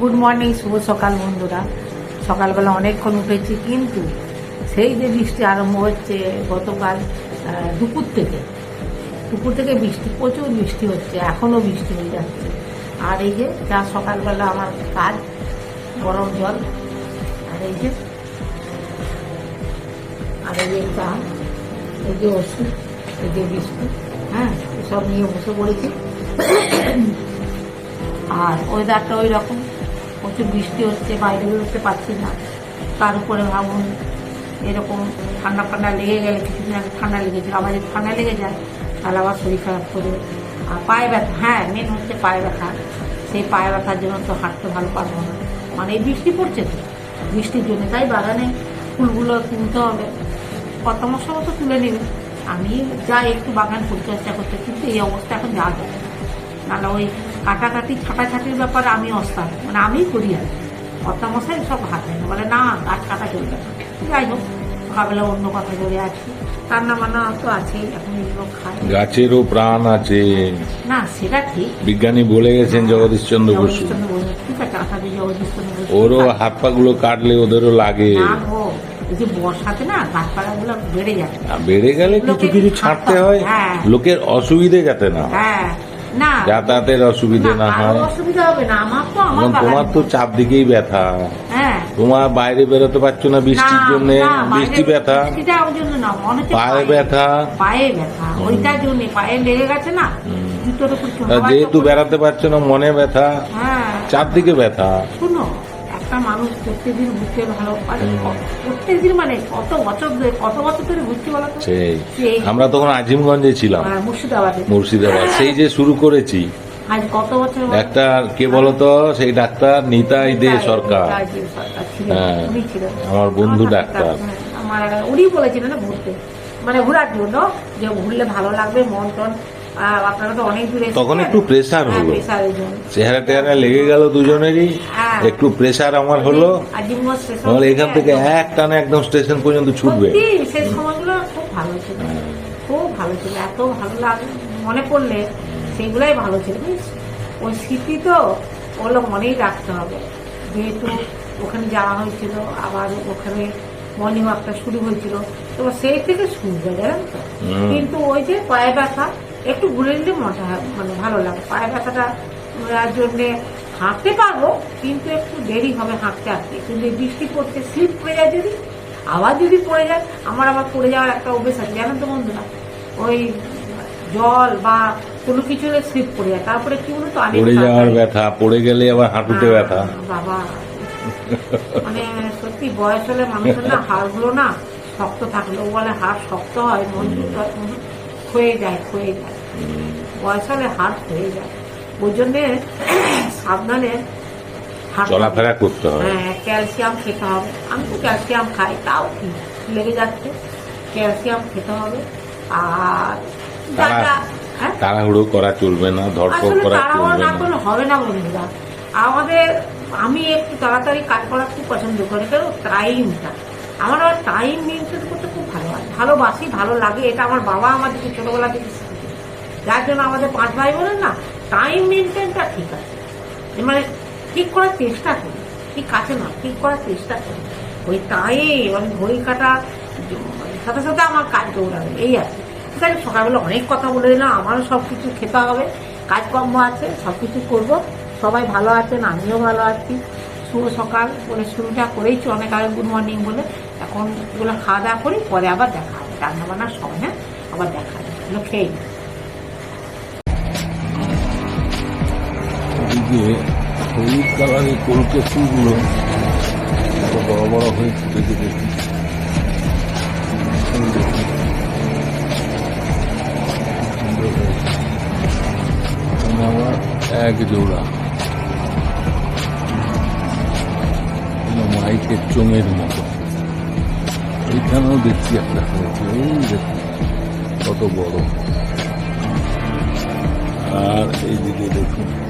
Good morning শুভ সকাল বন্ধুরা। সকালবেলা অনেকক্ষণ উঠেছি, কিন্তু সেই যে বৃষ্টি আরম্ভ হচ্ছে গতকাল দুপুর থেকে দুপুর থেকে বৃষ্টি, প্রচুর বৃষ্টি হচ্ছে এখনও বৃষ্টি হয়ে যাচ্ছে। আর এই যে, যা সকালবেলা আমার কাজ, গরম জল, আর এই যে, আর এই যে চা, এই যে ওষুধ, এই যে বিস্কুট হ্যাঁ সব নিয়ে বসে পড়েছি। আর ওয়েদারটা ওই রকম। প্রচুর বৃষ্টি হচ্ছে, বাইরে বেরোতে পারছি না। তার উপরে ভাবুন, এরকম ঠান্ডা ফান্ডা লেগে গেলে, কিছুদিন আগে ঠান্ডা লেগেছিল, আবার যদি ঠান্ডা লেগে যায়, তাহলে আবার শরীর খারাপ করে আর পায়ে ব্যথা হ্যাঁ মেন হচ্ছে পায়ে ব্যথা। সেই পায়ে ব্যথার জন্য তো হাঁটতে ভালো পারব না। মানে এই বৃষ্টি পড়ছে তো, বৃষ্টির জন্য। তাই বাগানে ফুলগুলো তুলতে হবে। মশা মতো তুলে নেবে। আমি যাই একটু বাগান পরিচর্যা করতে, কিন্তু এই অবস্থা এখন যা যায় নাহলে ওই কাটাকাটি ছাটাছাটির ব্যাপারে আমি অস্তাদ মানে আমিই করি আর কর্তা মশাই সব হাতে না বলে না গাছ কাটা চলবে না। যাই হোক সকালবেলা অন্য কথা আছি রান্না বান্না তো আছেই এখন এগুলো খাই। গাছেরও প্রাণ আছে। না সেটা ঠিক। বিজ্ঞানী বলে গেছেন জগদীশচন্দ্র বসু। ঠিক আছে আশাদি জগদীশচন্দ্র বসু। ওরও হাত পা গুলো কাটলে ওদেরও লাগে। না গো, এই যে বর্ষাতে না গাছপালা গুলো বেড়ে যায়। বেড়ে গেলে কিছু কিছু ছাড়তে হয়। হ্যাঁ। লোকের অসুবিধে যাতে না হয়। যাতায়াতের অসুবিধে না হয়। তোমার তো চাপ দিকেই ব্যথা। হ্যাঁ। তোমার বাইরে বেরোতে পারছ না বৃষ্টির জন্য বৃষ্টি ব্যথা। পায়ে ব্যথা। পায়ে ব্যথা ওইটার জন্য পায়ে লেগে গেছে না জুতোর উপর একটু তা যেহেতু বেড়াতে পারছ না মনে ব্যথা। হ্যাঁ। চারদিকে ব্যথা। একটা মানুষ প্রত্যেকদিন ঘুরতে ভালো পারে প্রত্যেকদিন মানে কত বছর ধরে কত বছর ধরে ঘুরতে তো? সেই। আমরা তখন আজিমগঞ্জে ছিলাম। মুর্শিদাবাদে। মুর্শিদাবাদ। সেই যে শুরু করেছি। আজ কত বছর একটা কে বলতো সেই ডাক্তার নিতাই দে সরকার। হ্যাঁ। আমার বন্ধু ডাক্তার। হ্যাঁ, আমার উনি বলেছিলেন ঘুরতে। মানে ঘোরার জন্য যে ঘুরলে ভালো লাগবে মন টন আপনারা তো অনেক দূরে তখন একটু pressure হলো। চেহারা টেহারা লেগে গেল দুজনেরই। হ্যাঁ। একটু প্রেসার আমার হলো। স্টেশন এখান থেকে এক টানে একদম স্টেশন পর্যন্ত ছুটবে। সেই সময়গুলো খুব ভালো ছিল। খুব ভালো ছিল। এত ভালো লাগে মনে পড়লে সেগুলাই ভালো ছিল। ওই স্মৃতি তো ওগুলো মনেই রাখতে হবে। যেহেতু ওখানে যাওয়া হয়েছিল আবার ওখানে মর্নিং ওয়াকটা শুরু হয়েছিল। তো সেই থেকে শুরু হয় জানেন তো? কিন্তু ওই যে পায়ে ব্যথা একটু ঘুরে নিলে মজা মানে ভালো লাগে। পায়ে ব্যথাটা জন্যে হাঁটতে পারব কিন্তু একটু দেরি হবে হাঁটতে হাঁটতে। কিন্তু বৃষ্টি পড়তে স্লিপ পড়ে যায় যদি আবার যদি পড়ে যায় আমার আবার পড়ে যাওয়ার একটা অভ্যেস আছে। জানেন তো বন্ধুরা ওই জল বা কোনো কিছু স্লিপ পড়ে যায়। তারপরে কি বলতো পড়ে যাওয়ার ব্যথা পড়ে গেলে আবার হাঁটুতে হ্যাঁ, ব্যথা। বাবা মানে সত্যি বয়স হলে মানুষের না হাড়গুলো না শক্ত থাকলেও বলে হাড় শক্ত হয় মজবুত হয়, যায় ক্ষয়ে যায়। বয়স হলে হাড় ক্ষয়ে যায়। ওই জন্যে সাবধানে চলাফেরা করতে হবে হ্যাঁ ক্যালসিয়াম খেতে হবে। আমি তো ক্যালসিয়াম খাই তাও কি লেগে যাচ্ছে। ক্যালসিয়াম খেতে হবে। আর হ্যাঁ? তাড়াহুড়ো করা চলবে না ধরপড় আসলে করা চলবে না না। হবে না বন্ধুরা আমাদের আমি একটু তাড়াতাড়ি কাজ করা খুব পছন্দ করি কেন? টাইমটা আমার আবার টাইম মেনটেন করতে খুব ভালো হয়। ভালোবাসি ভালো লাগে। এটা আমার বাবা আমাদেরকে ছোটবেলা থেকে শিখিয়েছে। যার জন্য আমাদের পাঁচ ভাই বলেন না টাইম মেনটেনটা ঠিক আছে। মানে ঠিক করার চেষ্টা করি, ঠিক আছে না ঠিক করার চেষ্টা করি। ওই টাইম আমি ঘড়ি কাটা সাথে সাথে আমার কাজ দৌড়াবে, এই আছে ঠিক আছে, সকালবেলা অনেক কথা বলে দিলাম, আমারও সব কিছু খেতে হবে, কাজকর্ম আছে সব কিছু করব। সবাই ভালো আছেন, আমিও ভালো আছি। শুভ সকাল, বলে শুরুটা করেইছি অনেক আগে গুড মর্নিং বলে। এখন এগুলো খাওয়া দাওয়া করি, পরে আবার দেখা হবে। রান্না বান্নার সময় হ্যাঁ? আবার দেখা হবে। এগুলো খেয়ে এদিকে হলুদ কালারের কলকে ফুলগুলো এত বড় বড় হয়ে ফুটেছে দেখি আবার এক জোড়া। মাইকের চোঙের মতো। এইখানেও দেখছি একটা হয়েছে। এই দেখুন, কত বড়। আর এইদিকে দেখুন।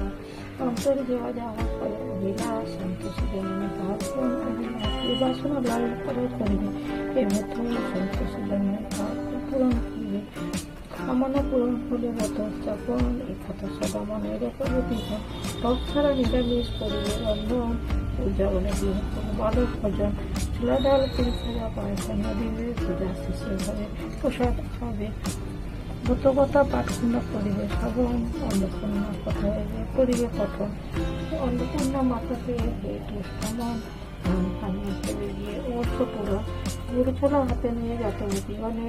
অন্তর দেওয়া যাওয়া করে লীলা সন্তোষী জন্য তার বাসনা লাল করে করবে এই মধ্যে সন্তোষী জন্য তার পূরণ করবে সামান্য পূরণ হলে হত যখন এই কথা সদা মনে রেখে দিত টক ছাড়া নিরামিষ করবে রন্ধন পূজা বলে দিয়ে বালক ভোজন চুলা ডাল কুড়ি ছাড়া পায়খানা দিবে পূজা শেষে হবে। প্রসাদ খাবে ব্রতকথা প্রার্থনা করিবে শ্রবণ অন্নপূর্ণা কথা করিবে কথন অন্নপূর্ণা মাথাতে দুষ্টমন গিয়ে গুরুফলা হাতে নিয়ে জীবনে।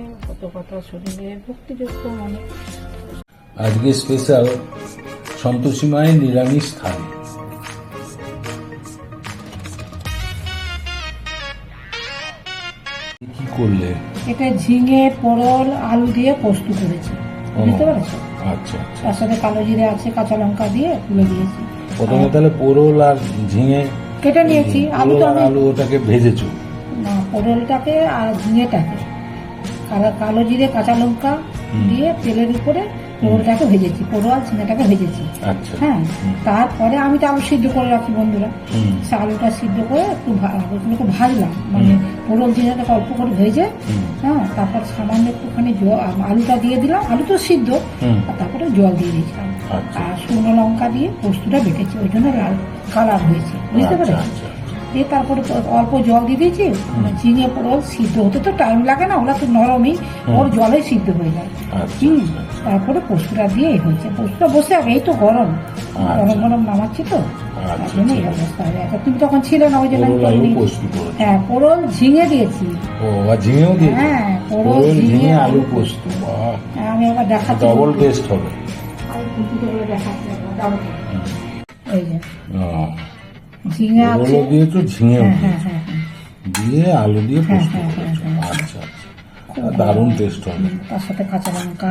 আজকে স্পেশাল সন্তোষী মায়ের নিরামিষ থালি। করলে? এটা ঝিঙে পোড়ল আলু দিয়ে পোস্ত করেছি। বুঝতে পারছ? আচ্ছা আচ্ছা। তার সাথে কালো জিরে আছে কাঁচা লঙ্কা দিয়ে তুলে দিয়েছি। প্রথমে তাহলে পোড়ল আর ঝিঙে কেটে নিয়েছি। আলু তো আলু ওটাকে ভেজেছো? না পোড়লটাকে আর ঝিঙেটাকে। কালো জিরে কাঁচা লঙ্কা দিয়ে তেলের উপরে পোড়লটাকে ভেজেছি পোড়ল ঝিঙেটাকে ভেজেছি। আচ্ছা। হ্যাঁ তারপরে আমি তো আলু সিদ্ধ করে রাখি বন্ধুরা। সে আলুটা সিদ্ধ করে একটু ওগুলোকে ভাজলাম মানে পোড়ল ঝিঙেটাকে অল্প করে ভেজে হ্যাঁ তারপর সামান্য একটুখানি জল আলুটা দিয়ে দিলাম আলু তো সিদ্ধ আর তারপরে জল দিয়ে দিয়েছিলাম। আচ্ছা। আর শুকনো লঙ্কা দিয়ে পোস্তটা বেটেছি ওই জন্য লাল কালার হয়েছে বুঝতে আচ্ছা পারছ দিয়ে তারপরে অল্প জল দিয়ে দিয়েছি মানে ঝিঙে পোড়ল সিদ্ধ হতে তো টাইম লাগে না ওরা তো নরমই ওর জলে সিদ্ধ হয়ে যায়। হুম। তারপরে পোস্তটা দিয়ে এই হয়েছে। পোস্তটা বসে আগে এই তো গরম। আচ্ছা। গরম গরম নামাচ্ছি তো। তার আচ্ছা, জন্য এই অবস্থা হয়ে গেছে তুমি তখন ছিলে না ওই জন্য হ্যাঁ পোড়ল ঝিঙে দিয়েছি। ও ঝিঙেও দিয়ে হ্যাঁ পোড়ল ঝিঙে ঝিঙে আলু পোস্ত। হ্যাঁ, আমি আবার দেখাচ্ছি। ডবল টেস্ট হবে। দেখাচ্ছি এই যে। ঝিঙে আছে। পোরলও দিয়েছ ঝিঙেও হ্যাঁ হ্যাঁ হ্যাঁ হ্যাঁ। দিয়ে আলু দিয়ে পোস্ত হ্যাঁ, হ্যাঁ, হ্যাঁ, আচ্ছা আচ্ছা। দারুণ টেস্ট হবে। তার সাথে কাঁচা লঙ্কা।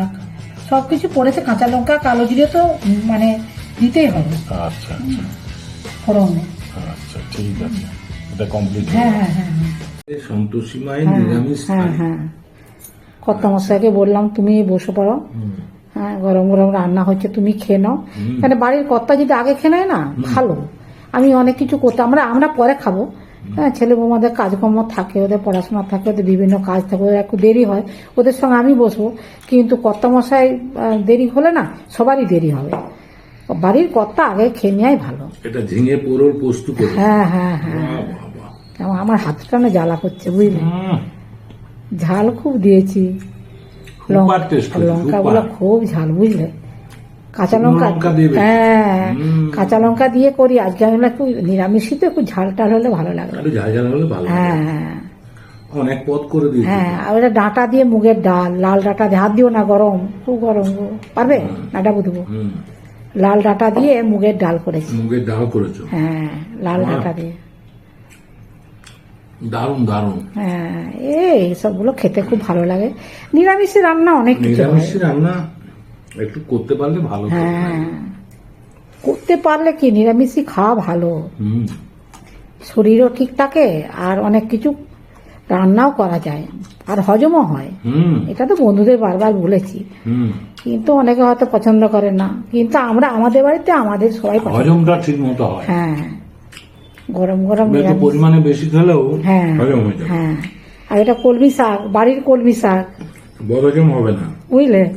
সব কিছু পড়েছে কাঁচা লঙ্কা কালো জিরে তো মানে দিতেই হবে। আচ্ছা আচ্ছা। ফোড়নে। আচ্ছা ঠিক আছে। এটা কমপ্লিট হ্যাঁ হ্যাঁ হ্যাঁ হ্যাঁ সন্তোষী মায়ের হ্যাঁ, নিরামিষ হ্যাঁ হ্যাঁ। কত মশাইকে বললাম তুমি বসে পড়ো। হ্যাঁ গরম গরম রান্না হচ্ছে তুমি খেয়ে নাও। মানে বাড়ির কর্তা যদি আগে খেয়ে নেয় না ভালো। আমি অনেক কিছু করতাম আমরা আমরা পরে খাব। হ্যাঁ ছেলে বৌমাদের কাজকর্ম থাকে ওদের পড়াশোনা থাকে ওদের বিভিন্ন কাজ থাকে ওদের একটু দেরি হয় ওদের সঙ্গে আমি বসবো কিন্তু কর্তা মশাই দেরি হলে না সবারই দেরি হবে। বাড়ির কর্তা আগে খেয়ে নেওয়াই ভালো। এটা ঝিঙে পোরল পোস্ত হ্যাঁ হ্যাঁ হ্যাঁ। আমার হাতটা না জ্বালা করছে বুঝলে? ঝাল খুব দিয়েছি। লঙ্কা সুপার। গুলো খুব ঝাল বুঝলে? কাঁচা লঙ্কা। হ্যাঁ কাঁচা লঙ্কা দিয়ে করি। আজকে আমি একটু নিরামিষই তো একটু ঝাল টাল হলে ভালো ভালো হ্যাঁ হ্যাঁ। অনেক পথ করে দিয়েছি। হ্যাঁ আর ওটা ডাঁটা দিয়ে মুগের ডাল লাল ডাঁটা দিয়ে হাত দিও না গরম খুব গরম। পারবে? ডাঁটা বুঝব লাল ডাঁটা দিয়ে মুগের ডাল করেছি। মুগের ডাল করেছ? হ্যাঁ লাল ডাঁটা দিয়ে। দারুণ দারুণ। হ্যাঁ এই সবগুলো খেতে খুব ভালো লাগে। নিরামিষের রান্না অনেক হয়। নিরামিষ রান্না একটু করতে পারলে ভালো হ্যাঁ। করতে পারলে কি নিরামিষই খাওয়া ভালো। শরীরও ঠিক থাকে আর অনেক কিছু রান্নাও করা যায় আর হজমও হয়। এটা তো বন্ধুদের বারবার বলেছি। কিন্তু অনেকে হয়তো পছন্দ করে না। কিন্তু আমরা আমাদের বাড়িতে আমাদের সবাই হজমটা ঠিক মতো হয়। হ্যাঁ। গরম গরম পরিমাণে বেশি খেলেও হ্যাঁ। হ্যাঁ। আর এটা কলমি শাক বাড়ির কলমি শাক। বড় হবে না। বুঝলে?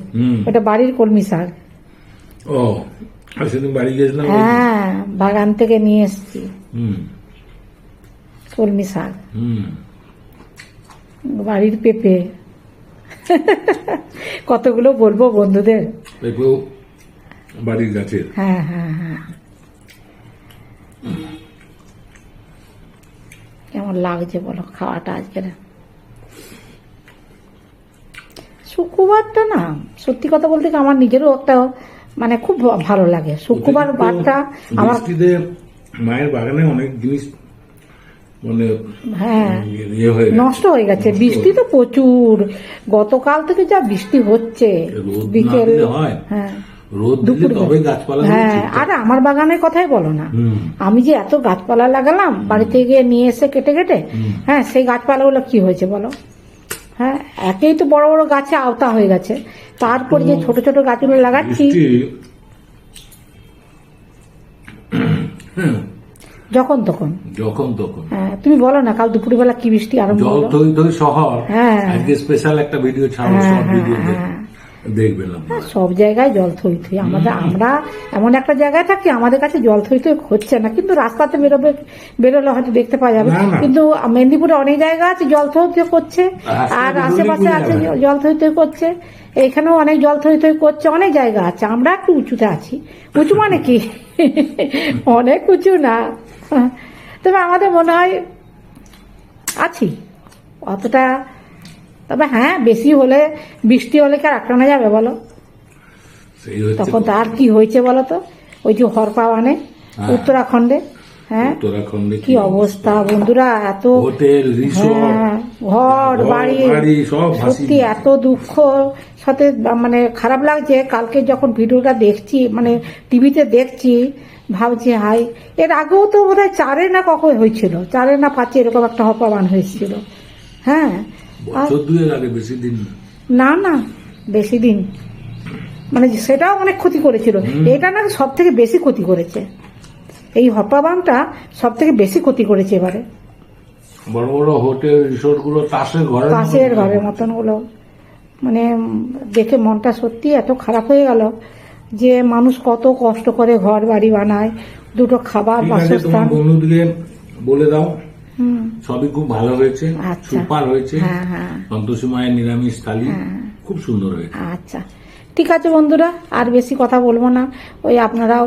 ওটা বাড়ির কলমি শাক। ও সেদিন বাড়ি গেছিলাম হ্যাঁ বাগান থেকে নিয়ে এসেছি। হুম। কলমি শাক। হুম। বাড়ির পেঁপে। কতগুলো বলব বন্ধুদের? বাড়ির গাছের। হ্যাঁ হ্যাঁ হ্যাঁ। কেমন লাগছে বলো খাওয়াটা আজকের? শুক্রবারটা না সত্যি কথা বলতে কি আমার নিজেরও একটা মানে খুব ভালো লাগে। শুক্রবার বারটা আমার মায়ের বাগানে অনেক জিনিস মানে হ্যাঁ ইয়ে। নষ্ট হয়ে গেছে। বৃষ্টি তো প্রচুর। গতকাল থেকে যা বৃষ্টি হচ্ছে বিকেল হ্যাঁ। হ্যাঁ। আর আমার বাগানের কথাই বলো না। আমি যে এত গাছপালা লাগালাম বাড়িতে গিয়ে নিয়ে এসে কেটে কেটে হ্যাঁ সেই গাছপালাগুলো কি হয়েছে বলো? হ্যাঁ একেই তো বড় বড় গাছে আওতা হয়ে গেছে। তারপর যে ছোট ছোট গাছগুলো লাগাচ্ছি যখন তখন। যখন তখন। হ্যাঁ তুমি বলো না কাল দুপুরবেলা কি বৃষ্টি আরম্ভ জল হলো? থই থই শহর। হ্যাঁ। আজকে স্পেশাল একটা ভিডিও ছাড়ো সব ভিডিও হ্যাঁ, দেখবেন আপনারা। সব জায়গায় জল থই থই। আমাদের আমরা এমন একটা জায়গায় থাকি আমাদের কাছে জল থই থই হচ্ছে না। কিন্তু রাস্তাতে বেরোবে বেরোলে হয়তো দেখতে পাওয়া যাবে। কিন্তু মেদিনীপুরে অনেক জায়গা আছে জল থই থই করছে। আর আশেপাশে আছে জল থই থই করছে। এখানেও অনেক জল থই থই করছে অনেক জায়গা আছে। আমরা একটু উঁচুতে আছি। উঁচু মানে কি? অনেক উঁচু না। তবে আমাদের মনে হয় আছি। অতটা তবে হ্যাঁ বেশি হলে বৃষ্টি হলে কি আর আটকানো যাবে বলো? তখন তার কি হয়েছে বলো তো? ওই যে হরপাওয়ানে হ্যাঁ। উত্তরাখণ্ডে হ্যাঁ? উত্তরাখণ্ডে কি অবস্থা বন্ধুরা এত হোটেল হ্যাঁ, ঘর বাড়ি সত্যি এত দুঃখ সাথে মানে খারাপ লাগছে কালকে যখন ভিডিওটা দেখছি মানে টিভিতে দেখছি ভাবছি হাই এর আগেও তো বোধ হয় চারে না কখন হয়েছিল? চারে না পাঁচে এরকম একটা হপাবান হয়েছিল। হ্যাঁ বছর দুয়ের আগে বেশি দিন না। না বেশি দিন। মানে সেটাও অনেক ক্ষতি করেছিল। এটা না সব থেকে বেশি ক্ষতি করেছে। এই হপাবামটা সব থেকে বেশি ক্ষতি করেছে এবারে। বড় বড় হোটেল রিসোর্টগুলো তাসের ঘরের ঘরের মতনগুলো মানে দেখে মনটা সত্যি এত খারাপ হয়ে গেল যে মানুষ কত কষ্ট করে ঘর বাড়ি বানায় দুটো খাবার বাসস্থান। বন্ধুদিকে বলে দাও। সবই খুব ভালো হয়েছে আচ্ছা। সুপার হয়েছে। হ্যাঁ হ্যাঁ। সন্তোষী মায়ের নিরামিষ থালি খুব সুন্দর হয়েছে। আচ্ছা। ঠিক আছে বন্ধুরা আর বেশি কথা বলব না। ওই আপনারাও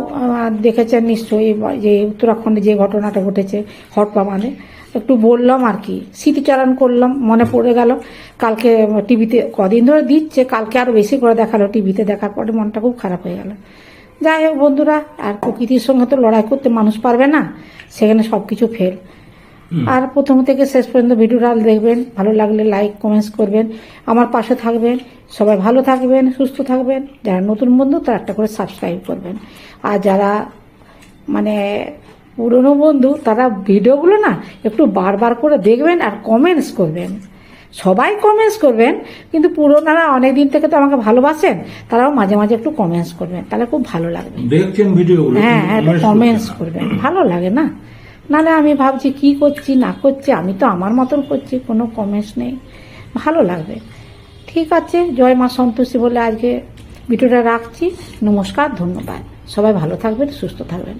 দেখেছেন নিশ্চয়ই যে উত্তরাখণ্ডে যে ঘটনাটা ঘটেছে হটপা মানে। একটু বললাম আর কি। স্মৃতিচারণ করলাম মনে পড়ে গেল। কালকে টিভিতে কদিন ধরে দিচ্ছে কালকে আরও বেশি করে দেখাল টিভিতে দেখার পরে মনটা খুব খারাপ হয়ে গেল। যাই হোক বন্ধুরা আর প্রকৃতির সঙ্গে তো লড়াই করতে মানুষ পারবে না সেখানে সব কিছু ফেল আর প্রথম থেকে শেষ পর্যন্ত ভিডিওটা দেখবেন। ভালো লাগলে লাইক কমেন্টস করবেন। আমার পাশে থাকবেন। সবাই ভালো থাকবেন সুস্থ থাকবেন। যারা নতুন বন্ধু তারা একটা করে সাবস্ক্রাইব করবেন। আর যারা মানে পুরনো বন্ধু তারা ভিডিওগুলো না একটু বারবার করে দেখবেন আর কমেন্টস করবেন। সবাই কমেন্টস করবেন কিন্তু পুরোনারা অনেক দিন থেকে তো আমাকে ভালোবাসেন তারাও মাঝে মাঝে একটু কমেন্টস করবেন। তাহলে খুব ভালো লাগবে। দেখছেন হ্যাঁ একটু কমেন্টস করবেন। ভালো লাগে না? নাহলে আমি ভাবছি কি করছি, না করছি, আমি তো আমার মতন করছি, কোনো কমেন্টস নেই। ভালো লাগবে। ঠিক আছে, জয় মা সন্তোষী বলে আজকে ভিডিওটা রাখছি। নমস্কার, ধন্যবাদ। সবাই ভালো থাকবেন, সুস্থ থাকবেন।